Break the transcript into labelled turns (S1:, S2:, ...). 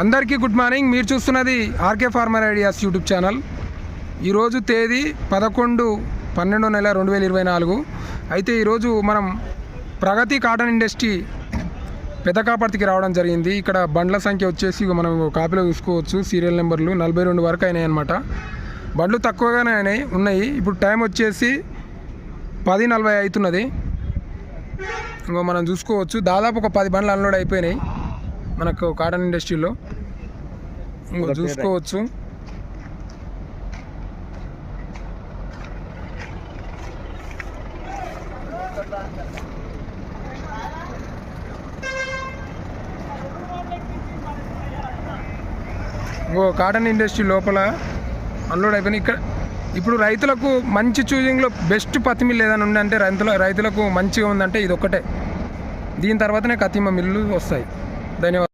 S1: అందరికీ good morning. మీరు చూస్తున్నది RK farmer ideas YouTube channel. ఈరోజు తేదీ పదకొండు పన్నెండు నెల రెండు వేల ఇరవై నాలుగు. అయితే ఈరోజు మనం ప్రగతి కాటన్ ఇండస్ట్రీ పెదకాపర్తికి రావడం జరిగింది. ఇక్కడ బండ్ల సంఖ్య వచ్చేసి మనం కాపీలో చూసుకోవచ్చు. సీరియల్ నెంబర్లు నలభై రెండు వరకు అయినాయి అనమాట బండ్లు తక్కువగానే అయినాయి ఉన్నాయి. ఇప్పుడు టైం వచ్చేసి పది నలభై అవుతున్నది ఇంకో మనం చూసుకోవచ్చు. దాదాపు ఒక పది బండ్లు అన్లోడ్ అయిపోయినాయి. మనకు కాటన్ ఇండస్ట్రీలో ఇంకో చూసుకోవచ్చు. ఇంకో కాటన్ ఇండస్ట్రీ లోపల అన్లోడ్ అయిపోయినాయి. ఇక్కడ ఇప్పుడు రైతులకు మంచి చూజింగ్లో బెస్ట్ పత్తి మిల్లు ఏదైనా ఉందంటే రైతుల రైతులకు మంచిగా ఉందంటే ఇది ఒక్కటే దీని తర్వాతనే కతిమ మిల్లు వస్తాయి. ధన్యవాదాలు